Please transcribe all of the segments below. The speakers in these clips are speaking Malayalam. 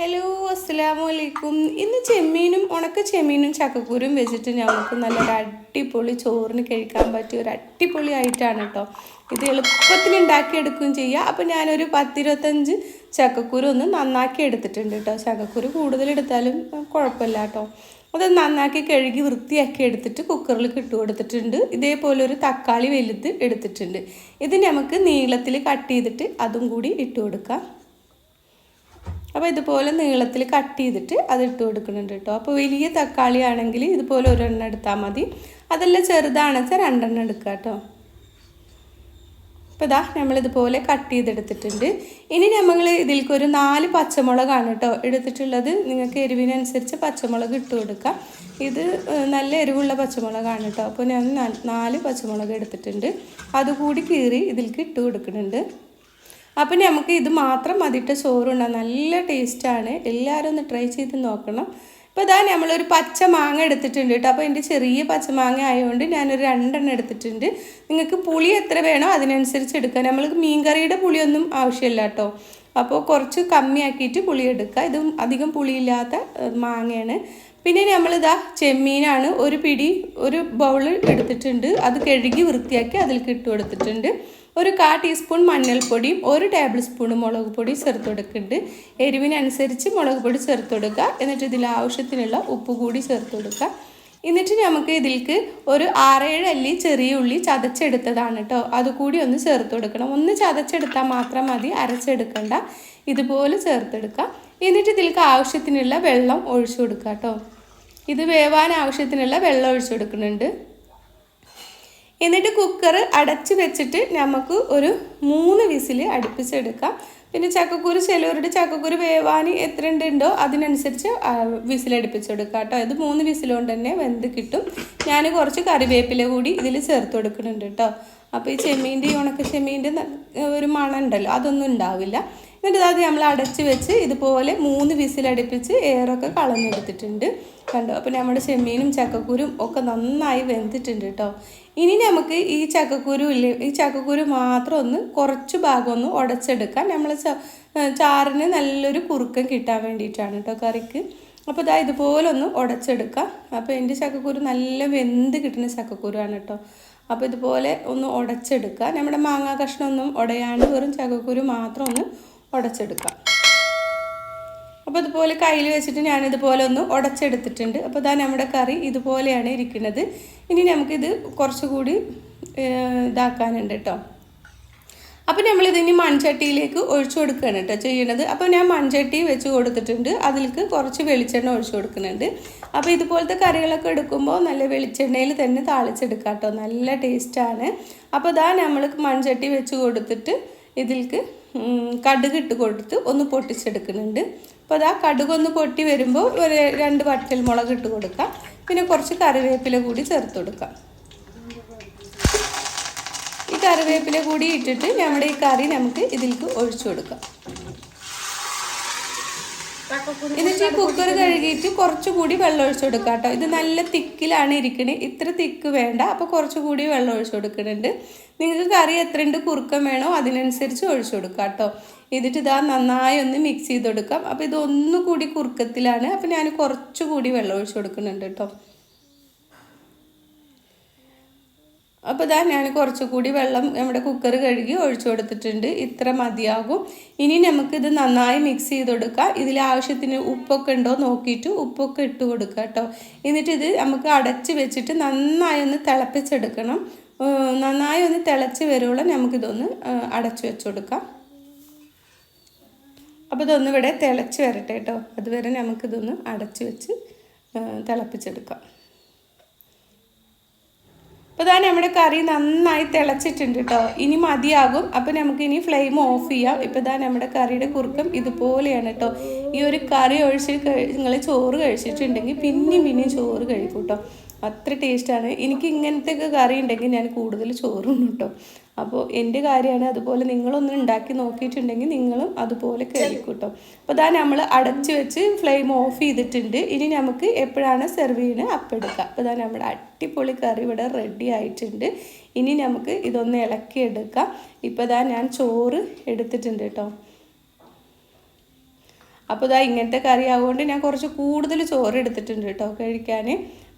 ഹലോ അസ്സാം വലൈക്കും ഇന്ന് ചെമ്മീനും ഉണക്ക ചെമ്മീനും ചക്കക്കുരും വെച്ചിട്ട് നമുക്ക് നല്ലൊരു അടിപൊളി ചോറിന് കഴിക്കാൻ പറ്റിയ ഒരു അടിപൊളി ആയിട്ടാണ് കേട്ടോ ഇത് എളുപ്പത്തിൽ ഉണ്ടാക്കിയെടുക്കുകയും ചെയ്യുക അപ്പോൾ ഞാനൊരു പത്തിരുപത്തഞ്ച് ചക്കക്കുരു ഒന്ന് നന്നാക്കി എടുത്തിട്ടുണ്ട് കേട്ടോ ചക്കക്കുരു കൂടുതലെടുത്താലും കുഴപ്പമില്ല കേട്ടോ അത് നന്നാക്കി കഴുകി വൃത്തിയാക്കി എടുത്തിട്ട് കുക്കറിൽ കിട്ടു കൊടുത്തിട്ടുണ്ട്. ഇതേപോലെ ഒരു തക്കാളി വലുത് എടുത്തിട്ടുണ്ട്. ഇത് നമുക്ക് നീളത്തിൽ കട്ട് ചെയ്തിട്ട് അതും കൂടി ഇട്ട് കൊടുക്കാം. അപ്പോൾ ഇതുപോലെ നീളത്തിൽ കട്ട് ചെയ്തിട്ട് അത് ഇട്ട് കൊടുക്കുന്നുണ്ട് കേട്ടോ. അപ്പോൾ വലിയ തക്കാളി ആണെങ്കിൽ ഇതുപോലെ ഒരെണ്ണം എടുത്താൽ മതി. അതെല്ലാം ചെറുതാണെന്ന് വെച്ചാൽ രണ്ടെണ്ണം എടുക്കുക കേട്ടോ. അപ്പോൾ ഇതാ നമ്മളിതുപോലെ കട്ട് ചെയ്തെടുത്തിട്ടുണ്ട്. ഇനി നമ്മൾ ഇതിലേക്ക് ഒരു നാല് പച്ചമുളകാണ് കേട്ടോ എടുത്തിട്ടുള്ളത്. നിങ്ങൾക്ക് എരിവിനനുസരിച്ച് പച്ചമുളക് ഇട്ട് കൊടുക്കാം. ഇത് നല്ല എരിവുള്ള പച്ചമുളകാണ് കേട്ടോ. അപ്പോൾ ഞാൻ നാല് പച്ചമുളക് എടുത്തിട്ടുണ്ട്. അതുകൂടി കീറി ഇതിലേക്ക് ഇട്ട് കൊടുക്കുന്നുണ്ട്. അപ്പം നമുക്ക് ഇത് മാത്രം മതിയിട്ട് ചോറുണ്ടാകും നല്ല ടേസ്റ്റാണ് എല്ലാവരും ഒന്ന് ട്രൈ ചെയ്ത് നോക്കണം. ഇപ്പോൾ ഇതാ നമ്മളൊരു പച്ച മാങ്ങ എടുത്തിട്ടുണ്ട് കേട്ടോ. അപ്പോൾ എന്റെ ചെറിയ പച്ചമാങ്ങ ആയതുകൊണ്ട് ഞാനൊരു രണ്ടെണ്ണം എടുത്തിട്ടുണ്ട്. നിങ്ങൾക്ക് പുളി എത്ര വേണോ അതിനനുസരിച്ച് എടുക്കാം. നമ്മൾക്ക് മീൻകറിയുടെ പുളിയൊന്നും ആവശ്യമില്ല കേട്ടോ. അപ്പോൾ കുറച്ച് കമ്മിയാക്കിയിട്ട് പുളി എടുക്കുക. ഇത് അധികം പുളിയില്ലാത്ത മാങ്ങയാണ്. പിന്നെ നമ്മളിതാ ചെമ്മീനാണ് ഒരു പിടി ഒരു ബൗൾ എടുത്തിട്ടുണ്ട്. അത് കഴുകി വൃത്തിയാക്കി അതിൽ ഇട്ട് ഒരു കാ ടീസ്പൂൺ മഞ്ഞൾപ്പൊടിയും ഒരു ടേബിൾ സ്പൂൺ മുളക് പൊടി ചേർത്ത് കൊടുക്കുന്നുണ്ട്. എരിവിനനുസരിച്ച് മുളക് പൊടി ചേർത്ത് കൊടുക്കുക. എന്നിട്ട് ഇതിൽ ആവശ്യത്തിനുള്ള ഉപ്പ് കൂടി ചേർത്ത് കൊടുക്കുക. എന്നിട്ട് നമുക്ക് ഇതിൽക്ക് ഒരു ആറേഴ് അല്ലി ചെറിയ ഉള്ളി ചതച്ചെടുത്തതാണ് കേട്ടോ അതുകൂടി ഒന്ന് ചേർത്ത് കൊടുക്കണം. ഒന്ന് ചതച്ചെടുത്താൽ മാത്രം മതി. അരച്ചെടുക്കണ്ട. ഇതുപോലെ ചേർത്തെടുക്കുക എന്നിട്ട് ഇതിൽക്ക് ആവശ്യത്തിനുള്ള വെള്ളം ഒഴിച്ചു കൊടുക്കുക കേട്ടോ ഇത് വേവാൻ ആവശ്യത്തിനുള്ള വെള്ളം ഒഴിച്ചു കൊടുക്കുന്നുണ്ട്. എന്നിട്ട് കുക്കർ അടച്ച് വെച്ചിട്ട് നമുക്ക് ഒരു മൂന്ന് വിസിൽ അടുപ്പിച്ചെടുക്കാം. പിന്നെ ചക്കക്കുരു ചിലവരുടെ ചക്കക്കുരു വേവാൻ എത്ര ഉണ്ടോ അതിനനുസരിച്ച് വിസിൽ അടുപ്പിച്ചെടുക്കാം കേട്ടോ. ഇത് മൂന്ന് വിസിലുകൊണ്ട് തന്നെ വെന്ത് കിട്ടും. ഞാൻ കുറച്ച് കറിവേപ്പില കൂടി ഇതിൽ ചേർത്ത് കൊടുക്കുന്നുണ്ട് കേട്ടോ. അപ്പോൾ ഈ ചെമ്മീന്റെ ഉണക്ക ചെമ്മീന്റെ ഒരു മണം ഉണ്ടല്ലോ അതൊന്നും ഉണ്ടാവില്ല. എന്നിട്ട് അത് നമ്മൾ അടച്ച് വെച്ച് ഇതുപോലെ മൂന്ന് വിസിലടുപ്പിച്ച് എയറൊക്കെ കളഞ്ഞെടുത്തിട്ടുണ്ട്. കണ്ടോ? അപ്പോൾ നമ്മുടെ ചെമ്മീനും ചക്കക്കുരും ഒക്കെ നന്നായി വെന്തിട്ടുണ്ട് കേട്ടോ. ഇനി നമുക്ക് ഈ ചക്കക്കുരു ഇല്ലേ ഈ ചക്കക്കുരു മാത്രം ഒന്ന് കുറച്ച് ഭാഗം ഒന്ന് ഉടച്ചെടുക്കാം. നമ്മൾ ചാറിന് നല്ലൊരു കുറുക്കം കിട്ടാൻ വേണ്ടിയിട്ടാണ് കേട്ടോ കറിക്ക്. അപ്പോൾ ഇതാ ഇതുപോലെ ഒന്ന് ഉടച്ചെടുക്കാം. അപ്പോൾ എന്റെ ചക്കക്കുരു നല്ല വെന്ത് കിട്ടുന്ന ചക്കക്കുരുവാണ് കേട്ടോ. അപ്പോൾ ഇതുപോലെ ഒന്ന് ഉടച്ചെടുക്കുക നമ്മുടെ മാങ്ങാ കഷ്ണമൊന്നും ഉടയാണ്ട് വെറും ചക്കക്കുരു മാത്രം ഒന്ന് ഉടച്ചെടുക്കാം അപ്പോൾ ഇതുപോലെ കയ്യിൽ വെച്ചിട്ട് ഞാനിതുപോലെ ഒന്ന് ഉടച്ചെടുത്തിട്ടുണ്ട്. അപ്പോൾ ഇതാ നമ്മുടെ കറി ഇതുപോലെയാണ് ഇരിക്കുന്നത്. ഇനി നമുക്കിത് കുറച്ചുകൂടി ഇതാക്കാനുണ്ട് കേട്ടോ. അപ്പോൾ നമ്മളിതിനി മൺചട്ടിയിലേക്ക് ഒഴിച്ചു കൊടുക്കുകയാണ് കേട്ടോ ചെയ്യണത് അപ്പോൾ ഞാൻ മൺചട്ടി വെച്ച് കൊടുത്തിട്ടുണ്ട്. അതിലേക്ക് കുറച്ച് വെളിച്ചെണ്ണ ഒഴിച്ചു കൊടുക്കുന്നുണ്ട്. അപ്പോൾ ഇതുപോലത്തെ കറികളൊക്കെ എടുക്കുമ്പോൾ നല്ല വെളിച്ചെണ്ണയിൽ തന്നെ താളിച്ചെടുക്കാം കേട്ടോ. നല്ല ടേസ്റ്റാണ്. അപ്പോൾ ഇതാ നമ്മൾ മൺചട്ടി വെച്ച് കൊടുത്തിട്ട് ഇതിലേക്ക് കടുക് ഇട്ട് കൊടുത്ത് ഒന്ന് പൊട്ടിച്ചെടുക്കുന്നുണ്ട്. അപ്പോൾ അതാ കടുക് ഒന്ന് പൊട്ടി വരുമ്പോൾ ഒരു രണ്ട് വറ്റൽ മുളക് ഇട്ട് കൊടുക്കാം. പിന്നെ കുറച്ച് കറിവേപ്പില കൂടി ചേർത്ത് കൊടുക്കാം. ഈ കറിവേപ്പില കൂടി ഇട്ടിട്ട് നമ്മുടെ ഈ കറി നമുക്ക് ഇതിലേക്ക് ഒഴിച്ചു കൊടുക്കാം. എന്നിട്ട് ഈ കുക്കർ കഴുകിയിട്ട് കുറച്ചുകൂടി വെള്ളം ഒഴിച്ചു കൊടുക്കാം കേട്ടോ ഇത് നല്ല തിക്കിലാണ് ഇരിക്കുന്നത് ഇത്ര തിക്ക് വേണ്ട. അപ്പോൾ കുറച്ചുകൂടി വെള്ളം ഒഴിച്ചു കൊടുക്കുന്നുണ്ട്. നിങ്ങൾക്ക് കറി എത്ര ഉണ്ട് കുറുക്കം വേണോ അതിനനുസരിച്ച് ഒഴിച്ചു കൊടുക്കാം കേട്ടോ എന്നിട്ട് ഇതാ നന്നായി ഒന്ന് മിക്സ് ചെയ്ത് കൊടുക്കാം. അപ്പോൾ ഇത് ഒന്നുകൂടി കുറുക്കത്തിലാണ്. അപ്പോൾ ഞാൻ കുറച്ചുകൂടി വെള്ളം ഒഴിച്ചു കൊടുക്കുന്നുണ്ട് കേട്ടോ അപ്പോൾ ഇതാ ഞാൻ കുറച്ചുകൂടി വെള്ളം നമ്മുടെ കുക്കർ കഴുകി ഒഴിച്ചു കൊടുത്തിട്ടുണ്ട്. ഇത്ര മതിയാകും. ഇനി നമുക്കിത് നന്നായി മിക്സ് ചെയ്ത് കൊടുക്കാം ഇതിൽ ആവശ്യത്തിന് ഉപ്പൊക്കെ ഉണ്ടോ നോക്കിയിട്ട് ഉപ്പൊക്കെ ഇട്ട് കൊടുക്കുക കേട്ടോ. എന്നിട്ട് ഇത് നമുക്ക് അടച്ച് വെച്ചിട്ട് നന്നായി ഒന്ന് തിളപ്പിച്ചെടുക്കണം. നന്നായി ഒന്ന് തിളച്ച് വരുവോളം നമുക്കിതൊന്ന് അടച്ചു വെച്ച് കൊടുക്കാം. അപ്പോൾ ഇതൊന്ന് ഇവിടെ തിളച്ച് വരട്ടെ കേട്ടോ. അതുവരെ നമുക്കിതൊന്ന് അടച്ച് വെച്ച് തിളപ്പിച്ചെടുക്കാം. അപ്പോൾ ഇതാ നമ്മുടെ കറി നന്നായി തിളച്ചിട്ടുണ്ട് കേട്ടോ ഇനി മതിയാകും. അപ്പോൾ നമുക്ക് ഇനി ഫ്ലെയിം ഓഫ് ചെയ്യാം. ഇപ്പോൾ ഇതാ നമ്മുടെ കറിയുടെ കുറുക്കം ഇതുപോലെയാണ് കേട്ടോ ഈ ഒരു കറി ഒഴിച്ച് നിങ്ങൾ ചോറ് കഴിച്ചിട്ടുണ്ടെങ്കിൽ പിന്നെയും പിന്നെയും ചോറ് കഴിക്കും കേട്ടോ അത്ര ടേസ്റ്റാണ്. എനിക്ക് ഇങ്ങനത്തെ ഒക്കെ കറി ഉണ്ടെങ്കിൽ ഞാൻ കൂടുതൽ ചോറും കേട്ടോ. അപ്പോൾ എന്റെ കാര്യമാണ് അതുപോലെ നിങ്ങളൊന്ന് ഉണ്ടാക്കി നോക്കിയിട്ടുണ്ടെങ്കിൽ നിങ്ങളും അതുപോലെ കഴിക്കും കേട്ടോ. അപ്പോൾ ഇതാ നമ്മൾ അടച്ച് വെച്ച് ഫ്ലെയിം ഓഫ് ചെയ്തിട്ടുണ്ട്. ഇനി നമുക്ക് എപ്പോഴാണ് സെർവ് ചെയ്യുന്നത് അപ്പം എടുക്കുക അപ്പോൾ ഇതാ നമ്മുടെ അടിപൊളി കറി ഇവിടെ റെഡി ആയിട്ടുണ്ട്. ഇനി നമുക്ക് ഇതൊന്ന് ഇളക്കി എടുക്കാം. ഇപ്പോൾ ഇതാ ഞാൻ ചോറ് എടുത്തിട്ടുണ്ട് കേട്ടോ. അപ്പോൾ ഇതാ ഇങ്ങനത്തെ കറി ആവുകൊണ്ട് ഞാൻ കുറച്ച് കൂടുതൽ ചോറ് എടുത്തിട്ടുണ്ട് കേട്ടോ കഴിക്കാൻ.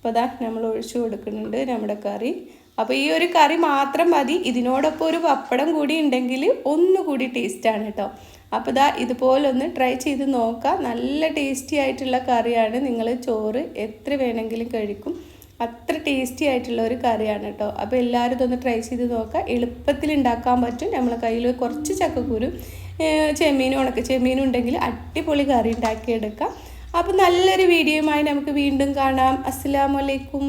അപ്പോൾ ഇതാ നമ്മൾ ഒഴിച്ചു കൊടുക്കുന്നുണ്ട് നമ്മുടെ കറി. അപ്പോൾ ഈ ഒരു കറി മാത്രം മതി. ഇതിനോടൊപ്പം ഒരു പപ്പടം കൂടി ഉണ്ടെങ്കിൽ ഒന്നുകൂടി ടേസ്റ്റാണ് കേട്ടോ. അപ്പോൾ ഇതാ ഇതുപോലൊന്ന് ട്രൈ ചെയ്ത് നോക്കാം. നല്ല ടേസ്റ്റി ആയിട്ടുള്ള കറിയാണ്. നിങ്ങൾ ചോറ് എത്ര വേണമെങ്കിലും കഴിക്കും. അത്ര ടേസ്റ്റി ആയിട്ടുള്ള ഒരു കറിയാണ് കേട്ടോ. അപ്പോൾ എല്ലാവരും ഇതൊന്ന് ട്രൈ ചെയ്ത് നോക്കുക എളുപ്പത്തിൽ ഉണ്ടാക്കാൻ പറ്റും. നമ്മളെ കയ്യിൽ കുറച്ച് ചക്കക്കൂരും ചെമ്മീനും ഉണക്ക ചെമ്മീനും ഉണ്ടെങ്കിൽ അടിപൊളി കറി ഉണ്ടാക്കിയെടുക്കാം. അപ്പോൾ നല്ലൊരു വീഡിയോയുമായി നമുക്ക് വീണ്ടും കാണാം. അസ്സലാമലൈക്കും